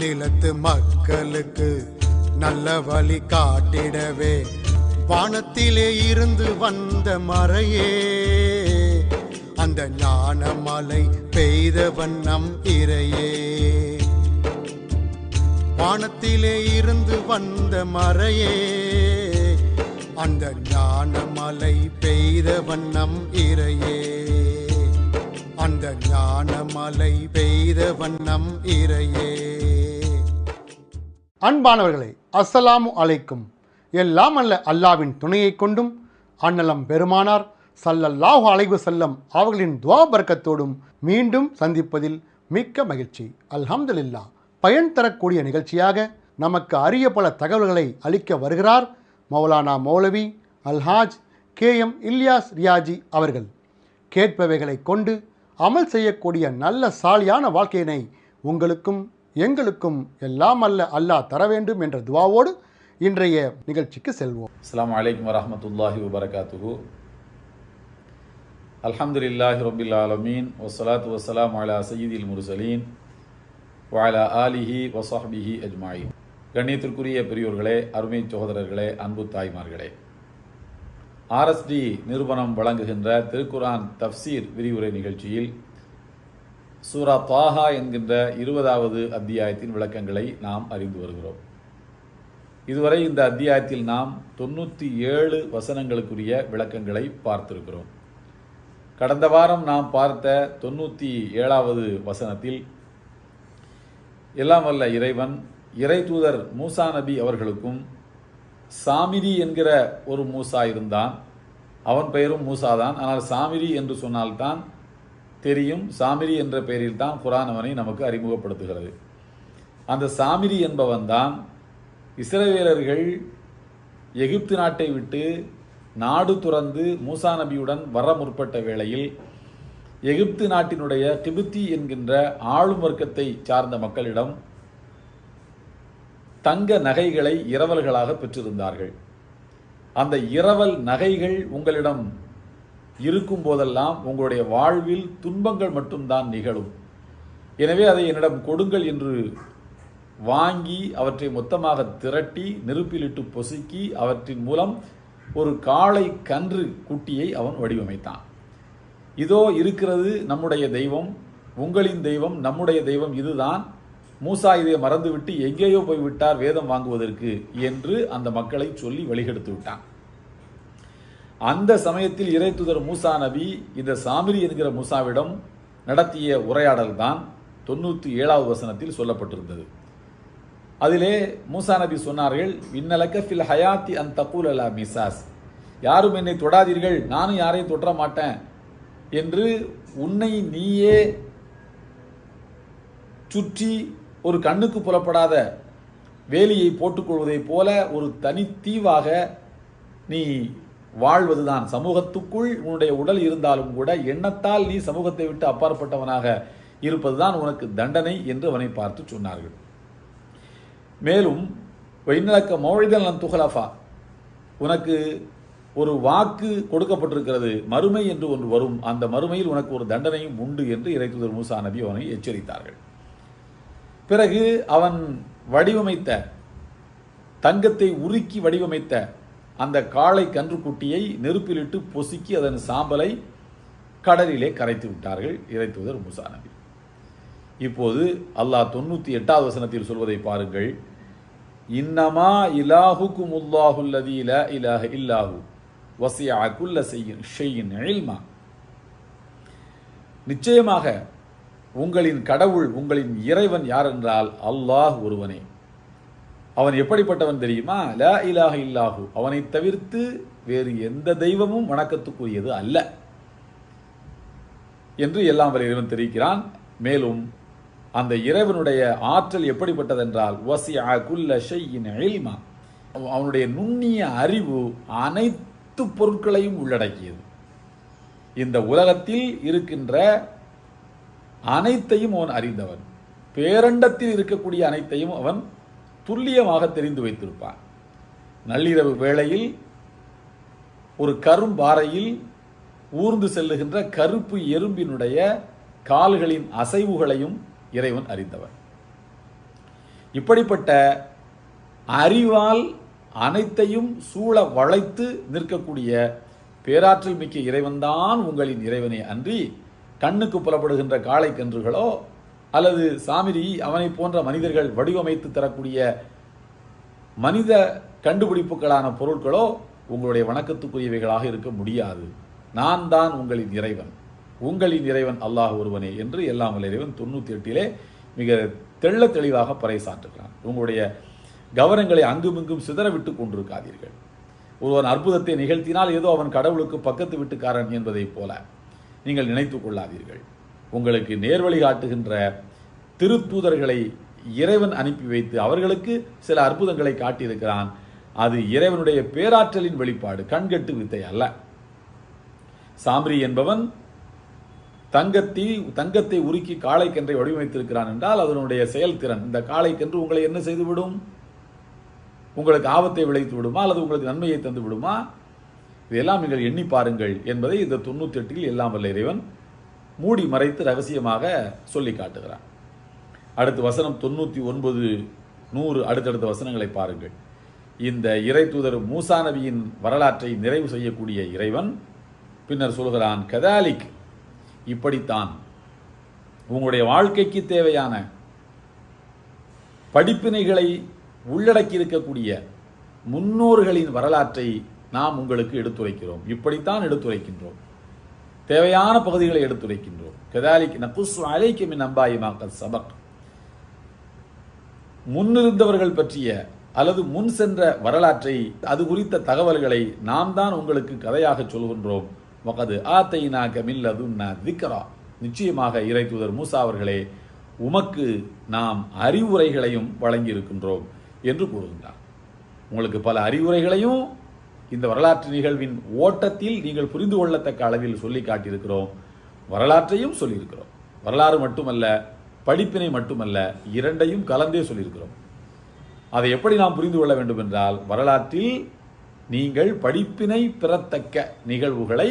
மாநிலத்து மக்களுக்கு நல்ல வழி காட்டிடவே. வானத்திலே இருந்து வந்த மறையே. அந்த ஞான மலை பெய்தவன் நம் இறையே. வானத்திலே இருந்து வந்த மறையே. அந்த ஞான மலை பெய்தவன் நம் இறையே. அந்த ஞான மலை பெய்தவன் நம் இறையே. அன்பானவர்களே அஸ்ஸலாமு அலைக்கும். எல்லாம் அல்ல அல்லாவின் துணையை கொண்டும் அன்னலம் பெருமானார் சல்லல்லாஹு அலைவு செல்லம் அவர்களின் துவா பர்க்கத்தோடும் மீண்டும் சந்திப்பதில் மிக்க மகிழ்ச்சி. அல்ஹம்துலில்லாஹ். பயன் தரக்கூடிய நிகழ்ச்சியாக நமக்கு அரிய பல தகவல்களை அளிக்க வருகிறார் மௌலானா மௌலவி அல்ஹாஜ் கே. எம். இல்யாஸ் ரியாஜி அவர்கள். கேட்பவைகளை கொண்டு அமல் செய்யக்கூடிய நல்ல சாலியான வாழ்க்கையினை உங்களுக்கும் எங்களுக்கும் எல்லாம் அல்ல அல்லாஹ் தர வேண்டும் என்ற துவாவோடு இன்றைய நிகழ்ச்சிக்கு செல்வோம். அஸ்லாம் அலைக்கும் வரமத்துல்லாஹி வபரகாத்துஹு. அல்ஹம்துலில்லாஹி ரபில் ஆலமீன். வஸ்ஸலாத்து வசலாம் அலா சயீதில் முருசலீன். வாலா ஆலிஹி வசாஹிஹி அஜ்மாயின். கண்ணியத்திற்குரிய பெரியோர்களே அருமை சகோதரர்களே அன்பு தாய்மார்களே. ஆர்எஸ்டி நிறுவனம் வழங்குகின்ற திருக்குரான் தஃப்சீர் விரிவுரை நிகழ்ச்சியில் சூரா தாஹா என்கின்ற இருபதாவது அத்தியாயத்தின் விளக்கங்களை நாம் அறிந்து வருகிறோம். இதுவரை இந்த அத்தியாயத்தில் நாம் தொண்ணூற்றி ஏழு வசனங்களுக்குரிய விளக்கங்களை பார்த்திருக்கிறோம். கடந்த வாரம் நாம் பார்த்த தொண்ணூற்றி ஏழாவது வசனத்தில் எல்லாம் வல்ல இறைவன் இறை தூதர் மூசா நபி அவர்களுக்கும் சாமிரி என்கிற ஒரு மூசா இருந்தான். அவன் பெயரும் மூசா தான் ஆனால் சாமிரி என்று சொன்னால்தான் தெரியும். சாமிரி என்ற பெயரில் தான் குரான் அவனை நமக்கு அறிமுகப்படுத்துகிறது. அந்த சாமிரி என்பவன் தான் இஸ்ரவேலர்கள் எகிப்து நாட்டை விட்டு நாடு துறந்து மூசா நபியுடன் வர முற்பட்ட வேளையில் எகிப்து நாட்டினுடைய கிபித்தி என்கின்ற ஆளும் வர்க்கத்தை சார்ந்த மக்களிடம் தங்க நகைகளை இரவல்களாக பெற்றிருந்தார்கள். அந்த இரவல் நகைகள் உங்களிடம் இருக்கும் போதெல்லாம் உங்களுடைய வாழ்வில் துன்பங்கள் மட்டும்தான் நிகழும். எனவே அதை என்னிடம் கொடுங்கள் என்று வாங்கி அவற்றை மொத்தமாக திரட்டி நெருப்பிலிட்டு பொசுக்கி அவற்றின் மூலம் ஒரு காளை கன்று குட்டியை அவன் வடிவமைத்தான். இதோ இருக்கிறது நம்முடைய தெய்வம் உங்களின் தெய்வம் நம்முடைய தெய்வம் இதுதான். மூசா இதை மறந்துவிட்டு எங்கேயோ போய்விட்டார் வேதம் வாங்குவதற்கு என்று அந்த மக்களை சொல்லி வழிகெடுத்து விட்டான். அந்த சமயத்தில் இறைத்துதர் மூசா நபி இந்த சாமிரி என்கிற மூசாவிடம் நடத்திய உரையாடல் தான் தொண்ணூற்றி ஏழாவது வசனத்தில் சொல்லப்பட்டிருந்தது. அதிலே மூசா நபி சொன்னார்கள் இன்னலக்க ஃபில் ஹயாத்தி அன் தக்கூல் அலா மிசாஸ். யாரும் என்னை தொடாதீர்கள் நானும் யாரையும் தொற்ற மாட்டேன் என்று உன்னை நீயே சுற்றி ஒரு கண்ணுக்கு புலப்படாத வேலியை போட்டுக்கொள்வதைப் போல ஒரு தனித்தீவாக நீ வாழ்வதுதான். சமூகத்துக்குள் உன்னுடைய உடல் இருந்தாலும் கூட எண்ணத்தால் நீ சமூகத்தை விட்டு அப்பாற்பட்டவனாக இருப்பதுதான் உனக்கு தண்டனை என்று அவனை பார்த்து சொன்னார்கள். மேலும் வைநலக்க மௌழிதல் நன் துகலஃபா உனக்கு ஒரு வாக்கு கொடுக்கப்பட்டிருக்கிறது மறுமை என்று ஒன்று வரும். அந்த மறுமையில் உனக்கு ஒரு தண்டனையும் உண்டு என்று இறைத்துதர் மூசா நபி அவனை எச்சரித்தார்கள். பிறகு அவன் வடிவமைத்த தங்கத்தை உருக்கி வடிவமைத்த அந்த காளை கன்றுக்குட்டியை நெருப்பிலிட்டு பொசுக்கி அதன் சாம்பலை கடலிலே கரைத்து விட்டார்கள். இறைத்துவதர் மூசா நபி. இப்போது அல்லாஹ் தொண்ணூற்றி எட்டாவது வசனத்தில் சொல்வதை பாருங்கள். இன்னமா இலாஹுக்கும் உல்லாஹுல்லதி இல இலாஹ இல்லாஹு வசியா குல்ல செய்யின் ஷெய்யின் எழில்மா நிச்சயமாக உங்களின் கடவுள் உங்களின் இறைவன் யார் என்றால் அல்லாஹ் ஒருவனே. அவன் எப்படிப்பட்டவன் தெரியுமா? ல இலாக இல்லாஹு. அவனை தவிர்த்து வேறு எந்த தெய்வமும் வணக்கத்துக்குரியது அல்ல என்று எல்லாம் வரை இறைவன் தெரிவிக்கிறான். மேலும் அந்த இறைவனுடைய ஆற்றல் எப்படிப்பட்டதென்றால் வசியா குல்ல ஷையின் எழில்மா அவனுடைய நுண்ணிய அறிவு அனைத்து பொருட்களையும் உள்ளடக்கியது. இந்த உலகத்தில் இருக்கின்ற அனைத்தையும் அவன் அறிந்தவன். பேரண்டத்தில் இருக்கக்கூடிய அனைத்தையும் அவன் துல்லியமாக தெரிந்து வைத்திருப்பான். நள்ளிரவு வேளையில் ஒரு கரும்பாறையில் ஊர்ந்து செல்லுகின்ற கருப்பு எறும்பினுடைய கால்களின் அசைவுகளையும் இறைவன் அறிந்தவன். இப்படிப்பட்ட அறிவால் அனைத்தையும் சூழ வளைத்து நிற்கக்கூடிய பேராற்றல் மிக்க இறைவன்தான் உங்களின் இறைவனே அன்றி கண்ணுக்கு புலப்படுகின்ற காளை கன்றுகளோ அல்லது சாமிரி அவனை போன்ற மனிதர்கள் வடிவமைத்து தரக்கூடிய மனித கண்டுபிடிப்புகளான பொருட்களோ உங்களுடைய வணக்கத்துக்குரியவைகளாக இருக்க முடியாது. நான் தான் உங்களின் இறைவன். உங்களின் இறைவன் அல்லாஹ் ஒருவனே என்று எல்லாம் இறைவன் தொண்ணூற்றி எட்டிலே மிக தெள்ள தெளிவாக பறைசாற்றுகிறான். உங்களுடைய கவனங்களை அங்குமிங்கும் சிதற விட்டு கொண்டிருக்காதீர்கள். ஒருவன் அற்புதத்தை நிகழ்த்தினால் ஏதோ அவன் கடவுளுக்கு பக்கத்து வீட்டுக்காரன் என்பதைப் போல நீங்கள் நினைத்து கொள்ளாதீர்கள். உங்களுக்கு நேர்வழி காட்டுகின்ற திருத்தூதர்களை இறைவன் அனுப்பி வைத்து அவர்களுக்கு சில அற்புதங்களை காட்டியிருக்கிறான். அது இறைவனுடைய பேராற்றலின் வெளிப்பாடு கண்கட்டு வித்தை அல்ல. சாம்ரி என்பவன் தங்கத்தி தங்கத்தை உருக்கி காளைக்கன்றை வடிவமைத்திருக்கிறான் என்றால் அதனுடைய செயல்திறன் இந்த காளைக்கன்று உங்களை என்ன செய்துவிடும்? உங்களுக்கு ஆபத்தை விளைத்து விடுமா? அல்லது உங்களுக்கு நன்மையை தந்து விடுமா இதையெல்லாம் நீங்கள் எண்ணி பாருங்கள் என்பதை இந்த தொண்ணூத்தி எட்டில் எல்லாம் வல்ல இறைவன் மூடி மறைத்து ரகசியமாக சொல்லி காட்டுகிறான். அடுத்து வசனம் தொண்ணூற்றி ஒன்பது நூறு அடுத்தடுத்த வசனங்களை பாருங்கள். இந்த இறை தூதர் மூசா நபியின் வரலாற்றை நிறைவு செய்யக்கூடிய இறைவன் பின்னர் சொல்கிறான் கதாலிக் இப்படித்தான். உங்களுடைய வாழ்க்கைக்கு தேவையான படிப்பினைகளை உள்ளடக்கி இருக்கக்கூடிய முன்னோர்களின் வரலாற்றை நாம் உங்களுக்கு எடுத்துரைக்கிறோம். இப்படித்தான் எடுத்துரைக்கின்றோம். தேவையான பகுதிகளை எடுத்துரைக்கின்றோம். கதாலிக் நகுசு அலைக்கு மின் அம்பாயி மாக்கல் சபக். முன்னிருந்தவர்கள் பற்றிய அல்லது முன் சென்ற வரலாற்றை அது குறித்த தகவல்களை நாம் தான் உங்களுக்கு கதையாக சொல்கின்றோம். வகது ஆத்தைனா கமில்லதுன்னா திக்ரா. நிச்சயமாக இறைத்துதர் மூசா அவர்களே உமக்கு நாம் அறிவுரைகளையும் வழங்கியிருக்கின்றோம் என்று கூறுகின்றார். உங்களுக்கு பல அறிவுரைகளையும் இந்த வரலாற்று நிகழ்வின் ஓட்டத்தில் நீங்கள் புரிந்து கொள்ளத்தக்க அளவில் சொல்லி காட்டியிருக்கிறோம். வரலாற்றையும் சொல்லியிருக்கிறோம். வரலாறு மட்டுமல்ல படிப்பினை மட்டுமல்ல இரண்டையும் கலந்தே சொல்லியிருக்கிறோம். அதை எப்படி நாம் புரிந்து கொள்ள வேண்டும் என்றால் வரலாற்றில் நீங்கள் படிப்பினை பெறத்தக்க நிகழ்வுகளை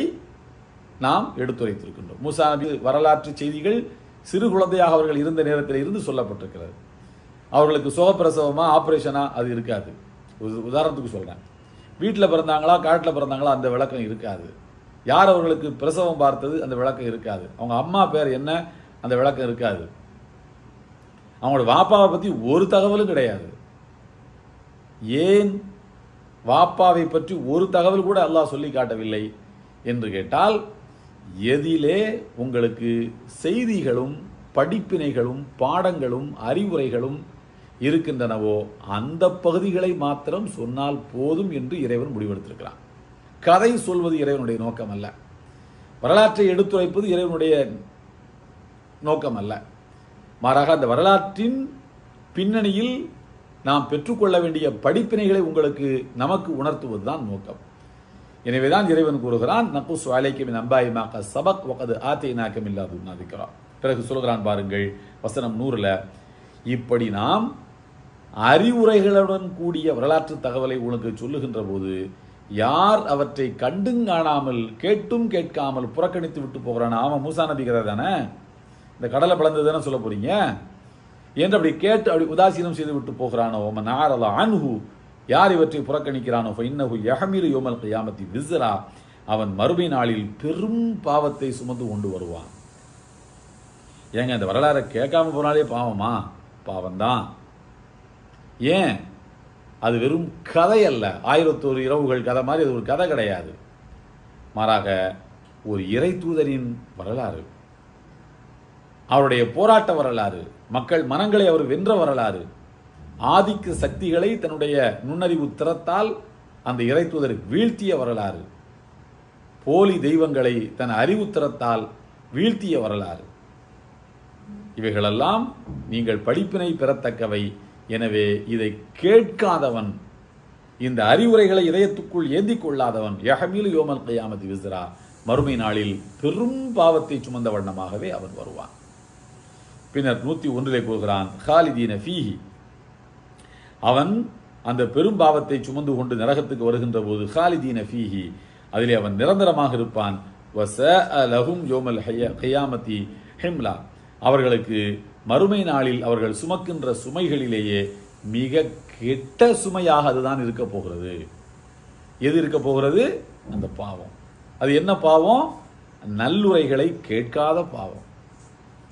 நாம் எடுத்துரைத்திருக்கின்றோம். மூசா நபி வரலாற்று செய்திகள் சிறு குழந்தையாக அவர்கள் இருந்த நேரத்தில் இருந்து சொல்லப்பட்டிருக்கிறது. அவர்களுக்கு சுகப்பிரசவமா ஆப்ரேஷனாக அது இருக்காது. உதாரணத்துக்கு சொல்கிறேன் வீட்டில் பிறந்தாங்களா காட்டில் பிறந்தாங்களா அந்த விளக்கம் இருக்காது. யார் அவர்களுக்கு பிரசவம் பார்த்தது அந்த விளக்கம் இருக்காது. அவங்க அம்மா பேர் என்ன அந்த விளக்கம் இருக்காது. அவங்களோட வாப்பாவை பற்றி ஒரு தகவலும் கிடையாது. ஏன் வாப்பாவை பற்றி ஒரு தகவல் கூட அல்லாஹ் சொல்லி காட்டவில்லை என்று கேட்டால் எதிலே உங்களுக்கு செய்திகளும் படிப்பினைகளும் பாடங்களும் அறிவுரைகளும் இருக்கின்றனவோ அந்த பகுதிகளை மாத்திரம் சொன்னால் போதும் என்று இறைவன் முடிவெடுத்திருக்கிறான். கதை சொல்வது இறைவனுடைய நோக்கம் அல்ல வரலாற்றை எடுத்துரைப்பது இறைவனுடைய நோக்கம் அல்ல மாறாக அந்த வரலாற்றின் பின்னணியில் நாம் பெற்றுக்கொள்ள வேண்டிய படிப்பினைகளை உங்களுக்கு நமக்கு உணர்த்துவதுதான் நோக்கம். எனவேதான் இறைவன் கூறுகிறான் நகுஸ் அலைக்கும் நம்பாய் சபக் வகது ஆத்தை நாக்கம் இல்லாது நதிக்கிறான் பிறகு சொல்கிறான் பாருங்கள் வசனம் நூறில் இப்படி நாம் அறிவுரைகளுடன் கூடிய வரலாற்று தகவலை உனக்கு சொல்லுகின்ற போது யார் அவற்றை கண்டும் காணாமல் கேட்டும் கேட்காமல் புறக்கணித்து விட்டு போகிறான்? ஆமாம் மூசா நபி கதை தானே? இந்த கடலை பிளந்தது தானே சொல்ல போறீங்க? என்று அப்படி கேட்டு அப்படி உதாசீனம் செய்து விட்டு போகிறானோ? ஓம நாரலா அன்ஹு. யார் இவற்றை புறக்கணிக்கிறானோ? இன்னஹு யஹமிரு யோமல் கையாமத்தி விசரா அவன் மறுமை நாளில் பெரும் பாவத்தை சுமந்து கொண்டு வருவான். ஏங்க இந்த வரலாறை கேட்காம போனாலே பாவமா? பாவம்தான். ஏன்? அது வெறும் கதை அல்ல. ஆயிரத்தோரு இரவுகள் கதை மாதிரி அது ஒரு கதை கிடையாது. மாறாக ஒரு இறை தூதரின் வரலாறு அவருடைய போராட்ட வரலாறு மக்கள் மனங்களை அவர் வென்ற வரலாறு ஆதிக்க சக்திகளை தன்னுடைய நுண்ணறிவு திறத்தால் அந்த இறை தூதர் வீழ்த்திய வரலாறு போலி தெய்வங்களை தன் அறிவு திறத்தால் வீழ்த்திய வரலாறு. இவைகளெல்லாம் நீங்கள் படிப்பினை பெறத்தக்கவை. எனவே இதை கேட்காதவன் இந்த அறிவுரைகளை இதயத்துக்குள் ஏந்திக் கொள்ளாதவன் யஹமீல் யோமல் கையாமதி விஸ்ரா. மறுமை நாளில் பெரும் பாவத்தை சுமந்த வண்ணமாகவே அவன் வருவான். பின்னர் நூத்தி ஒன்றிலே கூறுகிறான் ஹாலிதீன ஃபீஹி. அவன் அந்த பெரும் பாவத்தை சுமந்து கொண்டு நரகத்துக்கு வருகின்ற போது ஹாலிதீன ஃபீஹி. அதிலே அவன் நிரந்தரமாக இருப்பான் வச லஹும் யோமல் ஹையா ஹிம்லா. அவர்களுக்கு மறுமை நாளில் அவர்கள் சுமக்கின்ற சுமைகளிலேயே மிக கெட்ட சுமையாக அதுதான் இருக்க போகிறது. எது இருக்க போகிறது? அந்த பாவம். அது என்ன பாவம்? நல்லுரைகளை கேட்காத பாவம்.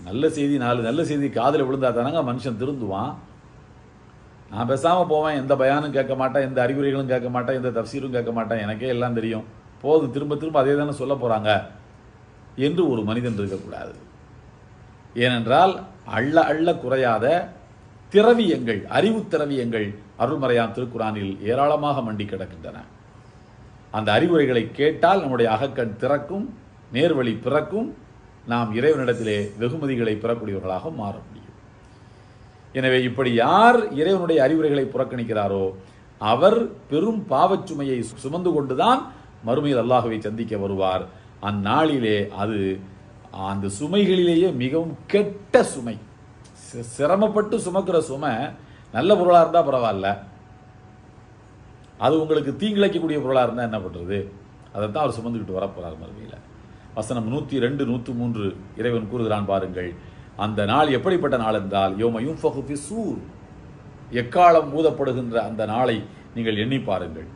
நல்ல செய்தி நாலு நல்ல செய்தி காதில் விழுந்தா தானங்க மனுஷன் திருந்துவான். நான் பேசாமல் போவேன் எந்த பயானும் கேட்க மாட்டேன் எந்த அறிகுறிகளும் கேட்க மாட்டேன் எந்த தப்சீரும் கேட்க மாட்டேன் எனக்கே எல்லாம் தெரியும். போதும் திரும்ப திரும்ப அதே தானே சொல்ல போகிறாங்க என்று ஒரு மனிதன் இருக்கக்கூடாது. ஏனென்றால் அள்ள அள்ள குறையாத திரவியங்கள் அறிவு திரவியங்கள் அருள்மறையான் திருக்குறானில் ஏராளமாக மண்டி கிடக்கின்றன. அந்த அறிவுரைகளை கேட்டால் நம்முடைய அகக்கண் திறக்கும் நேர்வழி பிறக்கும் நாம் இறைவனிடத்திலே வெகுமதிகளை பெறக்கூடியவர்களாக மாற முடியும். எனவே இப்படி யார் இறைவனுடைய அறிவுரைகளை புறக்கணிக்கிறாரோ அவர் பெரும் பாவச்சுமையை சுமந்து கொண்டுதான் மறுமையில் அல்லாஹுவை சந்திக்க வருவார். அந்நாளிலே அது அந்த சுமைகளிலேயே மிகவும் கெட்ட சுமை. சிரமப்பட்டு சுமக்கிற சுமை நல்ல பொருளாக இருந்தால் பரவாயில்ல. அது உங்களுக்கு தீங்கிழைக்கக்கூடிய பொருளாக இருந்தால் என்ன பண்ணுறது அதைத்தான் அவர் சுமந்துக்கிட்டு வரப்போகிறார் மறுமையில். வசனம் நூற்றி ரெண்டு நூற்று மூன்று இறைவன் கூறுகிறான் பாருங்கள் அந்த நாள் எப்படிப்பட்ட நாள் என்றால் யோமயும் சூர். எக்காலம் ஊதப்படுகின்ற அந்த நாளை நீங்கள் எண்ணி பாருங்கள்.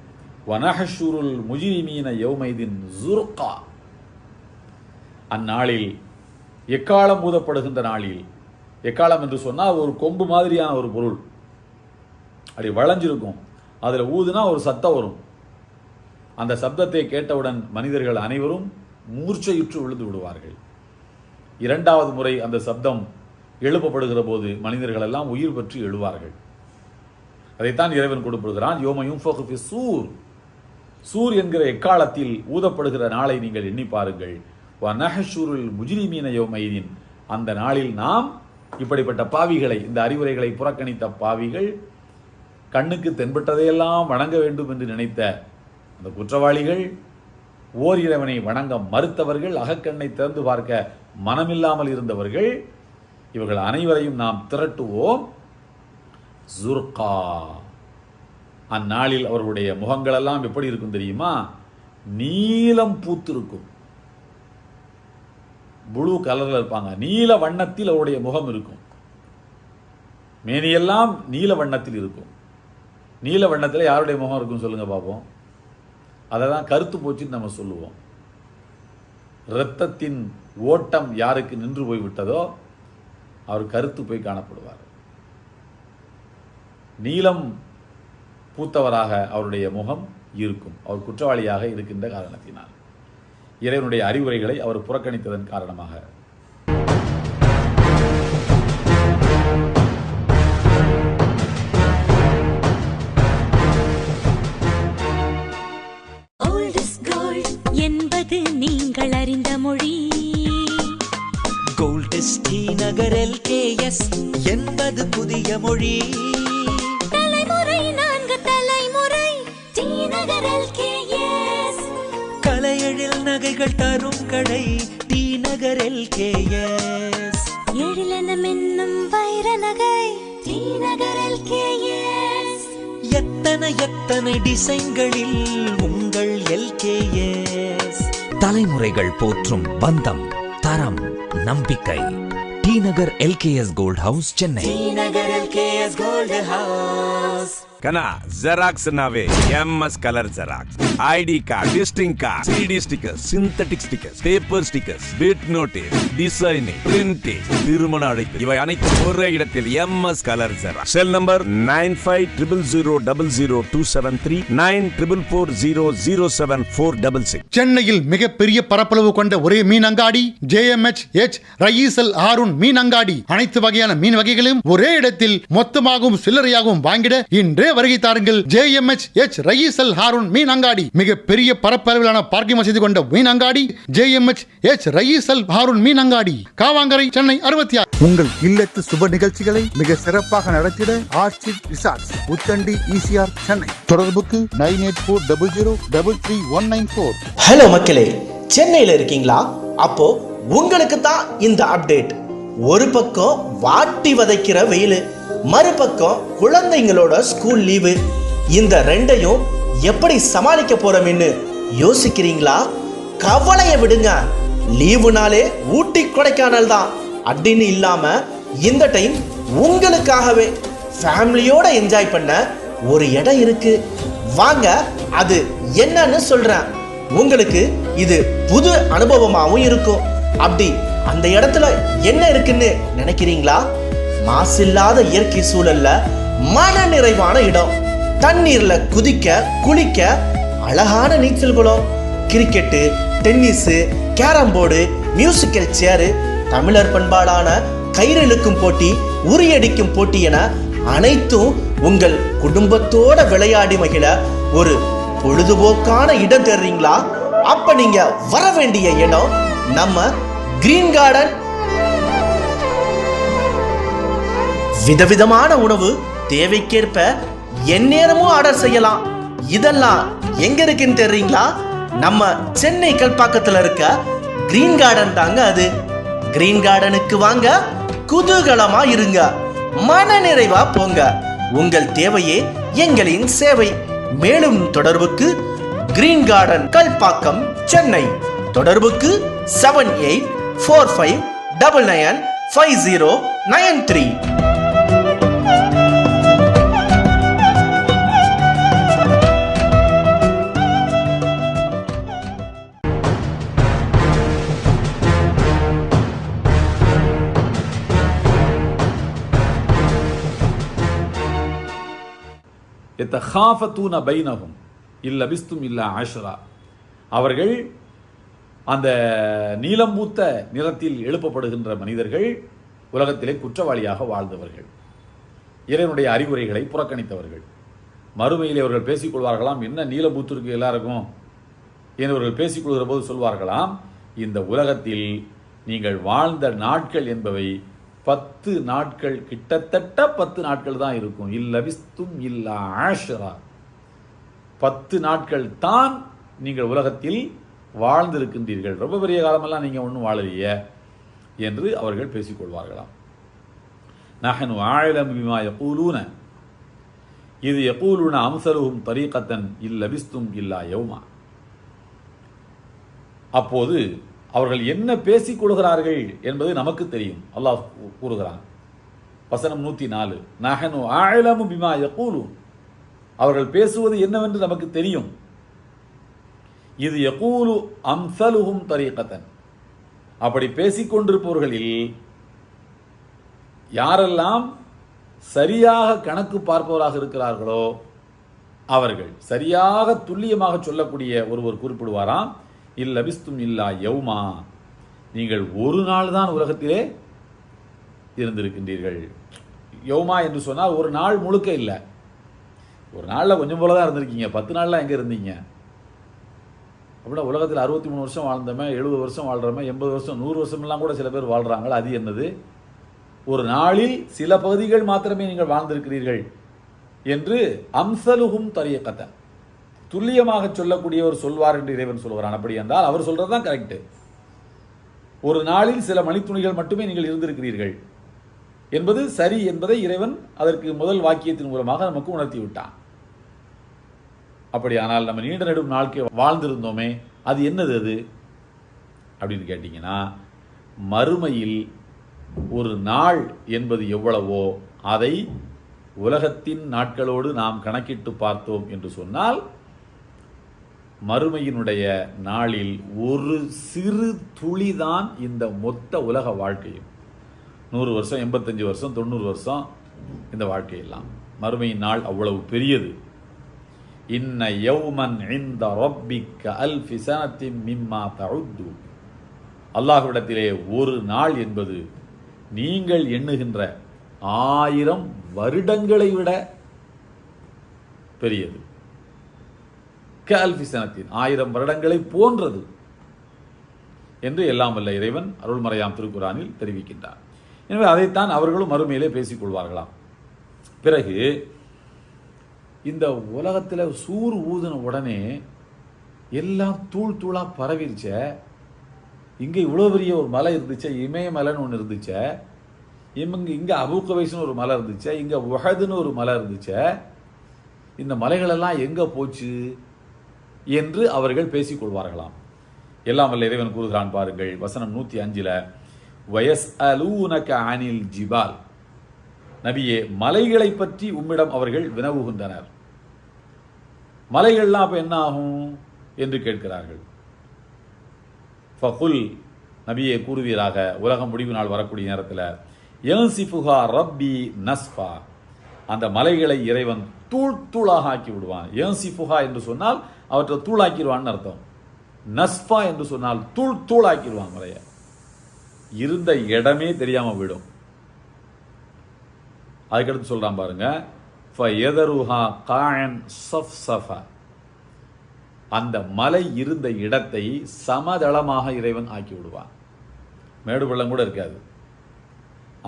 வனஹஷுருல் முஜிரிமீன யோமைதின் ஜுர்கா. அந்நாளில் எக்காலம் ஊதப்படுகின்ற நாளில் எக்காலம் என்று சொன்னால் ஒரு கொம்பு மாதிரியான ஒரு பொருள். அப்படி வளைஞ்சிருக்கும். அதில் ஊதுனா ஒரு சத்தம் வரும். அந்த சப்தத்தை கேட்டவுடன் மனிதர்கள் அனைவரும் மூர்ச்சையுற்று விழுந்து விடுவார்கள். இரண்டாவது முறை அந்த சப்தம் எழுப்பப்படுகிற போது மனிதர்கள் எல்லாம் உயிர் பற்றி எழுவார்கள். அதைத்தான் இறைவன் கொடுப்படுகிறான் யோமையும் சூர். சூர் என்கிற எக்காலத்தில் ஊதப்படுகிற நாளை நீங்கள் எண்ணி பாருங்கள். வனஹஷூருல் முஜிரிமீன யோமைதீன் அந்த நாளில் நாம் இப்படிப்பட்ட பாவிகளை இந்த அறிவுரைகளை புறக்கணித்த பாவிகள் கண்ணுக்கு தென்பட்டதையெல்லாம் வணங்க வேண்டும் என்று நினைத்த அந்த குற்றவாளிகள் ஓரிரவனை வணங்க மறுத்தவர்கள் அகக்கண்ணை திறந்து பார்க்க மனமில்லாமல் இருந்தவர்கள் இவர்கள் அனைவரையும் நாம் திரட்டுவோம். ஜுர்கா அந்நாளில் அவர்களுடைய முகங்களெல்லாம் எப்படி இருக்கும் தெரியுமா? நீலம் பூத்திருக்கும். ப்ளூ கலரில் இருப்பாங்க. நீல வண்ணத்தில் அவருடைய முகம் இருக்கும். மேனியெல்லாம் நீல வண்ணத்தில் இருக்கும். நீல வண்ணத்தில் யாருடைய முகம் இருக்கும் சொல்லுங்க பார்ப்போம் அதை தான் கருத்து போச்சுன்னு நம்ம சொல்லுவோம். இரத்தத்தின் ஓட்டம் யாருக்கு நின்று போய் விட்டதோ அவர் கருத்து போய் காணப்படுவார். நீலம் பூத்தவராக அவருடைய முகம் இருக்கும். அவர் குற்றவாளியாக இருக்கின்ற காரணத்தினால். இறைவனுடைய அறிவுரைகளை அவர் புறக்கணித்ததன் காரணமாக. எல்கேஎஸ் எழிலனம் என்னும் வைர நகை தீநகர் எல்கேஎஸ் எத்தனை எத்தனை டிசைன்களில் உங்கள் எல்கேஎஸ் தலைமுறைகள் போற்றும் பந்தம் தரம் நம்பிக்கை. T Nagar LKS gold house Chennai. Nagar LKS gold house கனா colour xerox ID card visiting card CD stickers synthetic stickers paper stickers bit notice designing printing திருமண அழைப்பு. இவை அனைத்தும் ஒரே இடத்தில் M S colour cell number nine five triple zero double zero two seven three nine triple four zero zero seven four double six சென்னையில் மிகப்பெரிய பரப்பளவு கொண்ட ஒரே மீன் அங்காடி ஜேஎம்எச் எச் ரயீசல் ஆருண் மீன் அங்காடி அனைத்து வகையான மீன் வகைகளையும் ஒரே இடத்தில் மொத்தமாகவும் சில்லறையாகவும் வாங்கிட இன்றே வருகை தாருங்கள். ஜேஎம்எச் எச் ரயீசல் ஹாரூன் மீன் அங்காடி மிகப்பெரிய பரப்பளவிலான பார்க்கிங் வசதி கொண்ட மீன் அங்காடி ஜேஎம்எச் எச் ரயீசல் ஹாரூன் மீன் அங்காடி. காவாங்கரை சென்னை அறுபத்தி ஆறு. உங்கள் இல்லத்து சுப நிகழ்ச்சிகளை மிக சிறப்பாக நடத்திட orchid resorts Uthandi ECR Chennai. தொடர்புக்கு nine eight four double zero double three one nine four. Hello மக்களே சென்னையில் இருக்கீங்களா? அப்போ உங்களுக்கு தான் இந்த அப்டேட். ஒரு பக்கம் வாட்டி வதைக்கிற வெயில் மறுபக்கம் குழந்தைங்களோட ஸ்கூல் லீவு. இந்த ரெண்டையும் எப்படி சமாளிக்க போறோம்னு யோசிக்கிறீங்களா? கவலையை விடுங்க. லீவுனாலே ஊட்டி கொடைக்கானல் தான். அப்படின்னு இல்லாம இந்த டைம் உங்களுக்காகவே ஃபேமிலியோட என்ஜாய் பண்ண ஒரு இடம் இருக்கு. வாங்க அது என்னன்னு சொல்றேன். உங்களுக்கு இது புது அனுபவமாகவும் இருக்கும். அப்படி அந்த இடத்துல என்ன இருக்குன்னு நினைக்கிறீங்களா? மாசில்லாத இயற்கை சூழல்ல மன நிறைவான இடம். தண்ணீர்ல குதிக்க குளிக்க அழகான நீச்சல் குளம். Cricket tennis carrom board musical chair தமிழர் பண்பாடான கயிறு இழுக்கும் போட்டி உரியடிக்கும் போட்டி என அனைத்தும் உங்கள் குடும்பத்தோட விளையாடி மகிழ ஒரு பொழுதுபோக்கான இடம் தேடுறீங்களா? அப்ப நீங்க வர வேண்டிய இடம் நம்ம கிரீன் கார்டன் விதவிதமான உணவு தேவைக்கேற்ப எந்நேரமும் ஆர்டர் செய்யலாம். இதெல்லாம் எங்க இருக்குன்னு தெரியுங்களா நம்ம சென்னை கல்பாக்கத்துல இருக்க கிரீன் கார்டன் தாங்க அது. கிரீன் கார்டனுக்கு வாங்க குதூகலமா இருங்க. மன நிறைவா போங்க. உங்கள் தேவையே எங்களின் சேவை. மேலும் தொடர்புக்கு கிரீன் கார்டன் கல்பாக்கம் சென்னை. தொடர்புக்கு seven eight four five double nine five zero nine three எத்தஹாஃபத்தூன பைனகும் இல்லை பிஸ்தும் இல்லை ஆஷரா அவர்கள் அந்த நீலம்பூத்த நிறத்தில் எழுப்பப்படுகின்ற மனிதர்கள் உலகத்திலே குற்றவாளியாக வாழ்ந்தவர்கள். இறைவனுடைய அறிவுரைகளை புறக்கணித்தவர்கள். மறுமையில் அவர்கள் பேசிக்கொள்வார்களாம் என்ன நீலம்பூத்து எல்லாருக்கும்? என்பவர்கள் பேசிக்கொள்கிற போது சொல்வார்களாம் இந்த உலகத்தில் நீங்கள் வாழ்ந்த நாட்கள் என்பவை பத்து நாட்கள் கிட்டத்தட்ட பத்து நாட்கள் தான் இருக்கும். இல்ல விஸ்தும் இல்ல ஆஷரா. பத்து நாட்கள் தான் நீங்கள் உலகத்தில் வாழ்ந்திருக்கின்றீர்கள். ரொம்ப பெரிய காலமெல்லாம் நீங்கள் ஒன்றும் வாழலையே என்று அவர்கள் பேசிக்கொள்வார்களாம். நகன் ஆழம் பிமா எப்பூலூன இது யகூலுன அம்சலுகும் தரீக்கத்தன் இல்ல விஸ்தும் இல்லா யவுமா அப்போது அவர்கள் என்ன பேசிக் கொள்கிறார்கள் என்பது நமக்கு தெரியும். அல்லாஹ் கூறுகிறான். வசனம் நூத்தி நாலு நகனு ஆழமு பிமா யகூலு அவர்கள் பேசுவது என்னவென்று நமக்கு தெரியும். இது யகூலு அம்சலுகும் தரீகத்தன். அப்படி பேசிக்கொண்டிருப்பவர்களில் யாரெல்லாம் சரியாக கணக்கு பார்ப்பவராக இருக்கிறார்களோ அவர்கள் சரியாக துல்லியமாக சொல்லக்கூடிய ஒருவர் குறிப்பிடுவாராம். இல்லபிஸ்தும் இல்லா யௌமா. நீங்கள் ஒரு நாள் தான் உலகத்திலே இருந்திருக்கின்றீர்கள். யௌமா என்று சொன்னால் ஒரு நாள் முழுக்க இல்லை. ஒரு நாளில் கொஞ்சம் போல தான் இருந்திருக்கீங்க. பத்து நாளில் எங்கே இருந்தீங்க? அப்படின்னா உலகத்தில் அறுபத்தி மூணு வருஷம் வாழ்ந்தவன் எழுபது வருஷம் வாழ்கிறவன் எண்பது வருஷம் நூறு வருஷமெல்லாம் கூட சில பேர் வாழ்கிறாங்களா அது என்னது? ஒரு நாளில் சில பகுதிகள் மாத்திரமே நீங்கள் வாழ்ந்திருக்கிறீர்கள் என்று அம்சலுகும் தரியக்கத்தை துல்லியமாக சொல்லக்கூடியவர் சொல்வார் என்று இறைவன் சொல்கிறான் அப்படி என்றால் அவர் சொல்றது தான் கரெக்டு ஒரு நாளில் சில மணித்துணிகள் மட்டுமே நீங்கள் இருந்திருக்கிறீர்கள் என்பது சரி என்பதை இறைவன் அதற்கு முதல் வாக்கியத்தின் மூலமாக நமக்கு உணர்த்தி விட்டான் அப்படியானால் நம்ம நீண்ட நெடும் நாட்கள் வாழ்ந்திருந்தோமே அது என்னது அது? அப்படின்னு கேட்டிங்கன்னா மறுமையில் ஒரு நாள் என்பது எவ்வளவோ அதை உலகத்தின் நாட்களோடு நாம் கணக்கிட்டு பார்த்தோம் என்று சொன்னால் மறுமையினுடைய நாளில் ஒரு சிறு துளிதான் இந்த மொத்த உலக வாழ்க்கையும். நூறு வருஷம் எண்பத்தஞ்சு வருஷம் தொண்ணூறு வருஷம் இந்த வாழ்க்கையெல்லாம். மறுமையின் நாள் அவ்வளவு பெரியது. இன்ன யௌமன் இந்த ரொப்பிக்க அல் சனத்தின் மிம்மா தழுத்து அல்லாஹ்விடத்திலே ஒரு நாள் என்பது நீங்கள் எண்ணுகின்ற ஆயிரம் வருடங்களை விட பெரியது. கல்ஃபி சனத்தின் ஆயிரம் வருடங்களை போன்றது என்று எல்லாம் வல்ல இறைவன் அருள்மறையாம் திருக்குறானில் தெரிவிக்கின்றார். எனவே அதைத்தான் அவர்களும் மறுமையிலே பேசிக் கொள்வார்களாம் பிறகு இந்த உலகத்தில் சூர் ஊதின உடனே எல்லாம் தூள் தூளாக பரவிருச்ச இங்கே இவ்வளோ பெரிய ஒரு மலை இருந்துச்சு இமயமலைன்னு ஒன்று இருந்துச்சு இவங்க இங்கே அபுகவைஸ்னு ஒரு மலை இருந்துச்சு இங்கே உஹதுன்னு ஒரு மலை இருந்துச்சு இந்த மலைகளெல்லாம் எங்கே போச்சு? என்று அவர்கள் பேசிக்கொள்வார்களாம். எல்லாம் வல்ல இறைவன் கூறுகிறான் பாருங்கள் வசனம் நூத்தி அஞ்சுல வயஸ் அலூனக அனில் ஜிபால். நபியே மலைகளை பற்றி உம்மிடம் அவர்கள் வினவுகின்றனர். மலைகள்லாம் அப்ப என்ன ஆகும் என்று கேட்கிறார்கள். ஃபகுல் நபியை கூறுவீராக உலகம் முடிவு நாள் வரக்கூடிய நேரத்தில் யன்சிஃபுஹா ரப்பி நஸ்ஃபா. அந்த மலைகளை இறைவன் தூள் தூளாக ஆக்கி விடுவான். யன்சிஃபுஹா என்று சொன்னால் அவற்றை தூளாக்கிடுவான்னு அர்த்தம். நஸ்ஃபா என்று சொன்னால் தூள் தூளாக்கிடுவான் மலையை. இருந்த இடமே தெரியாமல் விடும் அதுக்கடுத்து சொல்கிறான் பாருங்க ஃபயதருஹா காயன் சஃப்சஃபா. அந்த மலை இருந்த இடத்தை சமதளமாக இறைவன் ஆக்கி விடுவான். மேடு பள்ளம் கூட இருக்காது.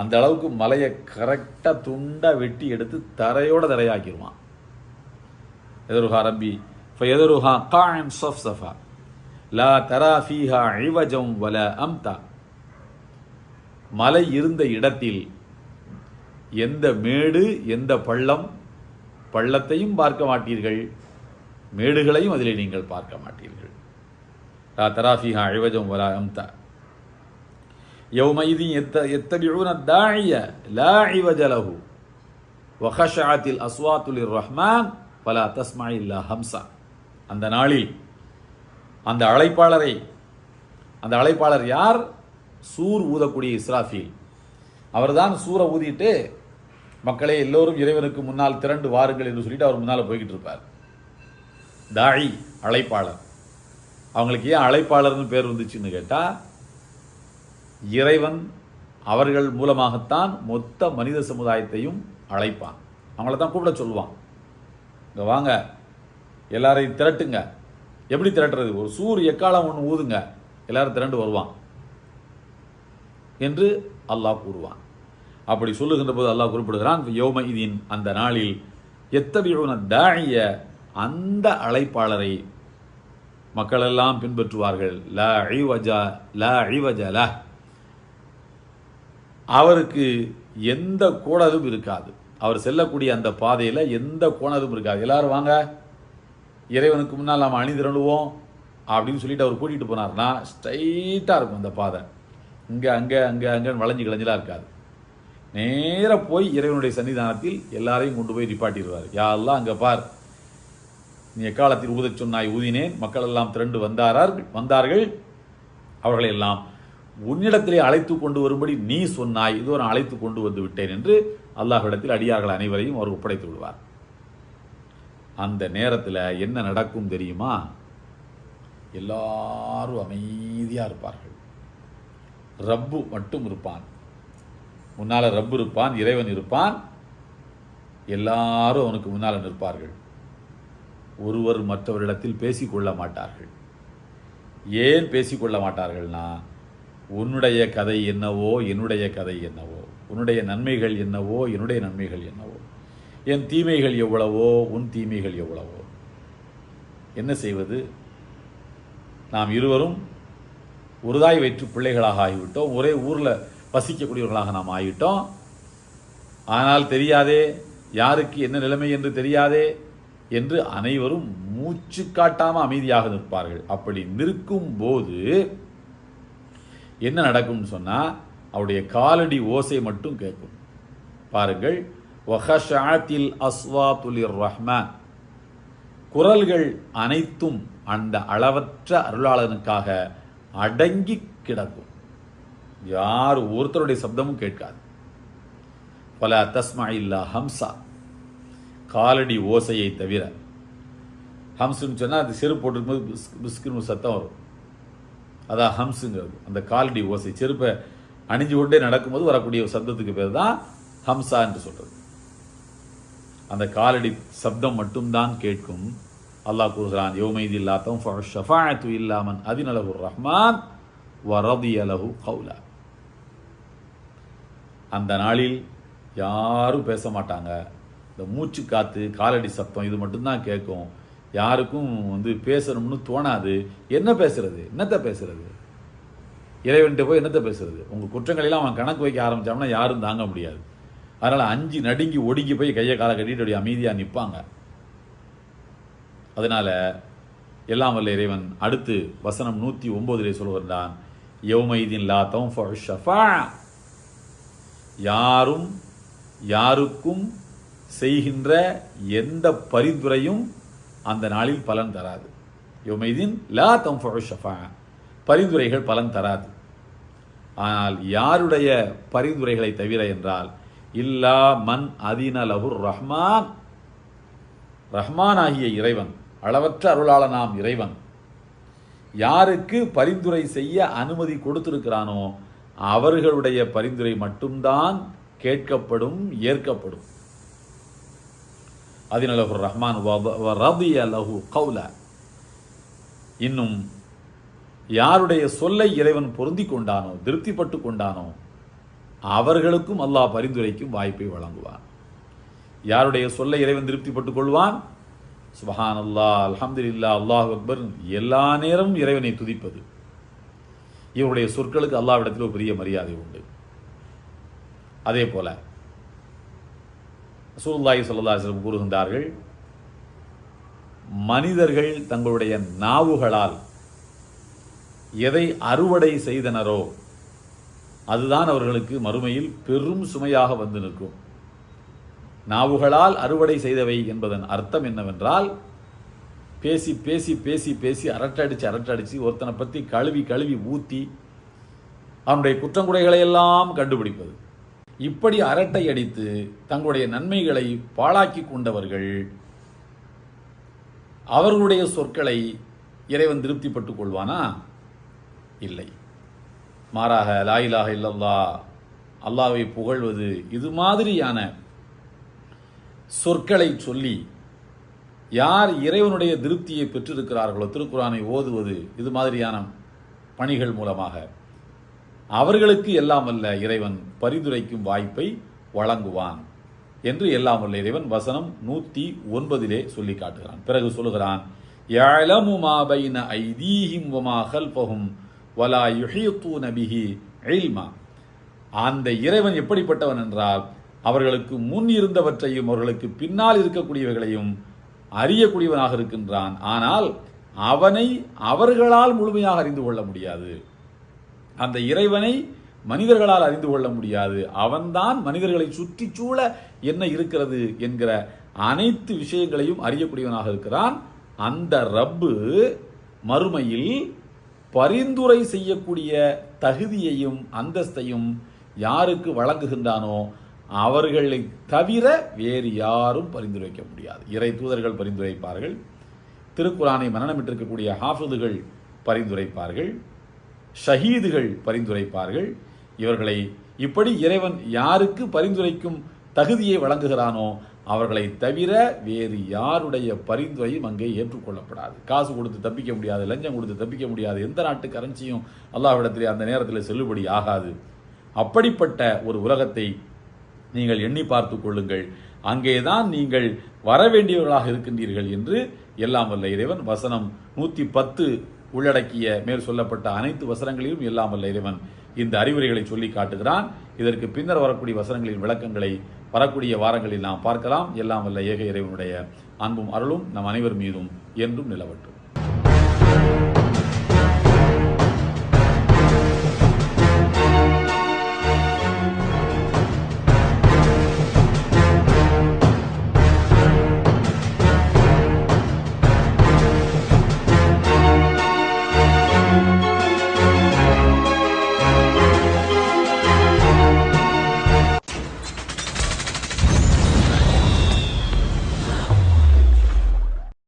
அந்த அளவுக்கு மலையை கரெக்டாக துண்டாக வெட்டி எடுத்து தரையோட தரையாக்கிடுவான். எதருஹா ரப்பி ஃபயதருஹா காயன் சஃப்சஃபா லா தரா ஃபீஹா இவஜம் வல அம்தா மலை இருந்த இடத்தில் எந்த மேடு எந்த பள்ளம் பள்ளத்தையும் பார்க்க மாட்டீர்கள் மேடுகளையும் அதிலே நீங்கள் பார்க்க மாட்டீர்கள் லா தராஃபிஹா அழிவஜம் வலா அம்தா يومئذ يت- يتبعون الداعي لا عوج له وخشعت الأصوات للرحمن فلا تسمع إلا همسا அந்த நாளில் அந்த அழைப்பாளரை அந்த அழைப்பாளர் யார்? சூர் ஊதக்கூடிய இஸ்ராஃபீல். அவர்தான் சூரை ஊதிட்டு மக்களே எல்லோரும் இறைவனுக்கு முன்னால் திரண்டு வாருங்கள் என்று சொல்லிட்டு அவர் முன்னால் போய்கிட்டு இருப்பார். தாழி அழைப்பாளர். அவங்களுக்கு ஏன் அழைப்பாளர்னு பேர் வந்துச்சுன்னு கேட்டால் இறைவன் அவர்கள் மூலமாகத்தான் மொத்த மனித சமுதாயத்தையும் அழைப்பான். அவங்கள தான் கூப்பிட சொல்லுவான். இங்கே வாங்க எல்லாரையும் திரட்டுங்க. எப்படி திரட்டுறது? ஒரு சூர் எக்காலம் ஒன்று ஊதுங்க. எல்லாரும் திரண்டு வருவான் என்று அல்லாஹ் கூறுவான். அப்படி சொல்லுகின்ற போது அல்லாஹ் குறிப்பிடுகிறான் யோம இதின் அந்த நாளில் எத்தபியுன தாழிய அந்த அழைப்பாளரை மக்கள் எல்லாம் பின்பற்றுவார்கள். ல அழிவஜா ல அழிவஜல அவருக்கு எந்த கோணதும் இருக்காது. அவர் செல்லக்கூடிய அந்த பாதையில் எந்த கோணதும் இருக்காது. எல்லாரும் வாங்க. இறைவனுக்கு முன்னால் நாம் அணிதிரளுவோம் அப்படின்னு சொல்லிட்டு அவர் கூட்டிகிட்டு போனார்னா ஸ்ட்ரைட்டாக இருக்கும் அந்த பாதை. இங்கே அங்கே அங்கே அங்கே வளைஞ்சு கிளஞ்சலாம் இருக்காது. நேராக போய் இறைவனுடைய சன்னிதானத்தில் எல்லாரையும் கொண்டு போய் நிப்பாட்டிடுவார். யாரெல்லாம் அங்கே பார். நீ எக்காலத்தில் ஊதச் சொன்னாய் ஊதினேன். மக்கள் எல்லாம் திரண்டு வந்தாரார் வந்தார்கள். அவர்களை எல்லாம் உன்னிடத்திலே அழைத்து கொண்டு வரும்படி நீ சொன்னாய். இதோ நான் அழைத்து கொண்டு வந்து விட்டேன் என்று அல்லாஹ்விடத்தில் அடியார்கள் அனைவரையும் அவர் ஒப்படைத்து விடுவார். அந்த நேரத்தில் என்ன நடக்கும் தெரியுமா? எல்லாரும் அமைதியாக இருப்பார்கள். ரப்பு மட்டும் இருப்பான். முன்னால் ரப்பு இருப்பான் இறைவன் இருப்பான். எல்லாரும் அவனுக்கு முன்னால் நிற்பார்கள். ஒருவர் மற்றவரிடத்தில் பேசிக்கொள்ள மாட்டார்கள். ஏன் பேசிக்கொள்ள மாட்டார்கள்னா உன்னுடைய கதை என்னவோ என்னுடைய கதை என்னவோ உன்னுடைய நன்மைகள் என்னவோ என்னுடைய நன்மைகள் என்னவோ. என் தீமைகள் எவ்வளவோ உன் தீமைகள் எவ்வளவோ. என்ன செய்வது? நாம் இருவரும் ஒருதாய் வயிற்று பிள்ளைகளாக ஆகிவிட்டோம். ஒரே ஊரில் வசிக்கக்கூடியவர்களாக நாம் ஆகிவிட்டோம். ஆனால் தெரியாதே யாருக்கு என்ன நிலைமை என்று தெரியாதே என்று அனைவரும் மூச்சு காட்டாமல் அமைதியாக நிற்பார்கள். அப்படி நிற்கும் போது என்ன நடக்கும்னு சொன்னால் அவருடைய காலடி ஓசை மட்டும் கேட்கும். பாருங்கள் வஹஷாத்தில் அஸ்வாத்துலிர் ரஹ்மான் குரல்கள் அனைத்தும் அந்த அளவற்ற அருளாளனுக்காக அடங்கி கிடக்கும். யார் ஒருத்தருடைய சப்தமும் கேட்காது. பல தஸ்மா இல்லா ஹம்சா. காலடி ஓசையை தவிர. ஹம்ஸுன்னு சொன்னால் அது செருப்பு போட்டிருக்கும்போது பிஸ் பிஸ்குன்னு சத்தம் வரும். அதான் ஹம்ஸுங்கிறது அந்த காலடி ஓசை. செருப்பை அணிஞ்சு கொண்டே நடக்கும்போது வரக்கூடிய ஒரு சப்தத்துக்கு பேர் தான் ஹம்சா என்று சொல்கிறது அந்த காலடி சப்தம் மட்டும்தான் கேட்கும். அல்லாஹ் கூறுகிறான் யோமைதி இல்லாத்தம் ஷஃபாத்து இல்லாமன் அதினலகு ரஹ்மான் வரதியலகு கவுலா அந்த நாளில் யாரும் பேச மாட்டாங்க. இந்த மூச்சு காற்று காலடி சத்தம் இது மட்டும்தான் கேட்கும். யாருக்கும் வந்து பேசணும்னு தோணாது. என்ன பேசுறது? என்னத்த பேசுறது? இறைவன்ட்டு போய் என்னத்த பேசுறது? உங்கள் குற்றங்களெல்லாம் அவன் கணக்கு வைக்க ஆரம்பித்தான்னா யாரும் தாங்க முடியாது. அதனால் அஞ்சு நடுங்கி ஒடுங்கி போய் கையை காலை கட்டிட்டு அப்படி அமைதியாக நிற்பாங்க அதனால் எல்லாம் வல்ல இறைவன் அடுத்து வசனம் நூற்றி ஒன்பதிலே சொல்கிறான் யௌமைதீன் லா தன்ஃபஉ ஷஃபா யாரும் யாருக்கும் செய்கின்ற எந்த பரிந்துரையும் அந்த நாளில் பலன் தராது. யோமைதீன் லா தம் ஷஃபா பரிந்துரைகள் பலன் தராது. ஆனால் யாருடைய பரிந்துரைகளை தவிர என்றால் இல்லா மன் அதினலவு ரஹ்மான் ரஹ்மான். ஆகிய இறைவன் அளவற்ற அருளாளனாம் இறைவன். யாருக்கு பரிந்துரை செய்ய அனுமதி கொடுத்திருக்கிறானோ அவர்களுடைய பரிந்துரை மட்டும்தான் கேட்கப்படும் ஏற்கப்படும். அதினலகு ரஹ்மான் வ- வ- இன்னும் யாருடைய சொல்லை இறைவன் பொருந்தி கொண்டானோ திருப்திப்பட்டு கொண்டானோ அவர்களுக்கும் அல்லாஹ் பரிந்துரைக்கும் வாய்ப்பை வழங்குவான். யாருடைய சொல்லை இறைவன் திருப்திப்பட்டுக் கொள்வான்? சுபஹான் அல்லாஹ் அல்ஹம்துலில்லா அல்லாஹ் அக்பர். எல்லா நேரமும் இறைவனை துதிப்பது. இவருடைய சொற்களுக்கு அல்லாவிடத்தில் ஒரு பெரிய மரியாதை உண்டு. அதே போல சூல்லாய் ஸல்லல்லாஹு கூறுகின்றார்கள் மனிதர்கள் தங்களுடைய நாவுகளால் எதை அறுவடை செய்தனரோ அதுதான் அவர்களுக்கு மறுமையில் பெரும் சுமையாக வந்து நிற்கும். நாவுகளால் அறுவடை செய்தவை என்பதன் அர்த்தம் என்னவென்றால் பேசி பேசி பேசி பேசி அரட்டடிச்சு அரட்டடிச்சு ஒருத்தனை பற்றி கழுவி கழுவி ஊத்தி அவனுடைய குற்றங்குறைகளை எல்லாம் கண்டுபிடிப்பது. இப்படி அரட்டை அடித்து தங்களுடைய நன்மைகளை பாழாக்கி கொண்டவர்கள் அவர்களுடைய சொற்களை இறைவன் திருப்திப்பட்டுக் கொள்வானா? இல்லை. மாறாக லாயிலாக இல்லல்லா அல்லாவை புகழ்வது இது மாதிரியான சொற்களை சொல்லி யார் இறைவனுடைய திருப்தியை பெற்றிருக்கிறார்களோ திருக்குறானை ஓதுவது இது மாதிரியான பணிகள் மூலமாக அவர்களுக்கு எல்லாம் அல்ல இறைவன் பரிந்துரைக்கும் வாய்ப்பை வழங்குவான் என்று எல்லாம் அல்ல இறைவன் வசனம் நூத்தி ஒன்பதிலே சொல்லி காட்டுகிறான். பிறகு சொல்லுகிறான் வலா யுஹீத்தூன நபிஹி இல்மா. அந்த இறைவன் எப்படிப்பட்டவன் என்றால் அவர்களுக்கு முன் இருந்தவற்றையும் அவர்களுக்கு பின்னால் இருக்கக்கூடியவைகளையும் அறியக்கூடியவனாக இருக்கின்றான். ஆனால் அவனை அவர்களால் முழுமையாக அறிந்து கொள்ள முடியாது. அந்த இறைவனை மனிதர்களால் அறிந்து கொள்ள முடியாது. அவன்தான் மனிதர்களை சுற்றி சூழ என்ன இருக்கிறது என்கிற அனைத்து விஷயங்களையும் அறியக்கூடியவனாக இருக்கிறான். அந்த ரப்பு மறுமையில் பரிந்துரை செய்யக்கூடிய தகுதியையும் அந்தஸ்தையும் யாருக்கு வழங்குகின்றானோ அவர்களை தவிர வேறு யாரும் பரிந்துரைக்க முடியாது. இறை தூதர்கள் பரிந்துரைப்பார்கள். திருக்குரானை மரணமிட்டிருக்கக்கூடிய ஹாஃபிதுகள் பரிந்துரைப்பார்கள். ஷஹீதுகள் பரிந்துரைப்பார்கள். இவர்களை இப்படி இறைவன் யாருக்கு பரிந்துரைக்கும் தகுதியை வழங்குகிறானோ அவர்களை தவிர வேறு யாருடைய பரிந்துரையும் அங்கே ஏற்றுக்கொள்ளப்படாது. காசு கொடுத்து தப்பிக்க முடியாது லஞ்சம் கொடுத்து தப்பிக்க முடியாது எந்த நாட்டு கரன்சியும் அல்லாஹ்விடத்திலே அந்த நேரத்தில் செல்லுபடி ஆகாது. அப்படிப்பட்ட ஒரு உலகத்தை நீங்கள் எண்ணி பார்த்து கொள்ளுங்கள். அங்கேதான் நீங்கள் வர வேண்டியவர்களாக இருக்கின்றீர்கள் என்று எல்லாம் வல்ல இறைவன் வசனம் நூற்றி பத்து உள்ளடக்கிய மேல் சொல்லப்பட்ட அனைத்து வசனங்களிலும் எல்லாம் வல்ல இறைவன் இந்த அறிவுரைகளை சொல்லி காட்டுகிறான். இதற்கு பின்னர் வரக்கூடிய வசனங்களின் விளக்கங்களை வரக்கூடிய வாரங்களில் நாம் பார்க்கலாம். எல்லாம் வல்ல ஏக இறைவனுடைய அன்பும் அருளும் நம் அனைவர் மீதும் என்றும் நிலவட்டும்.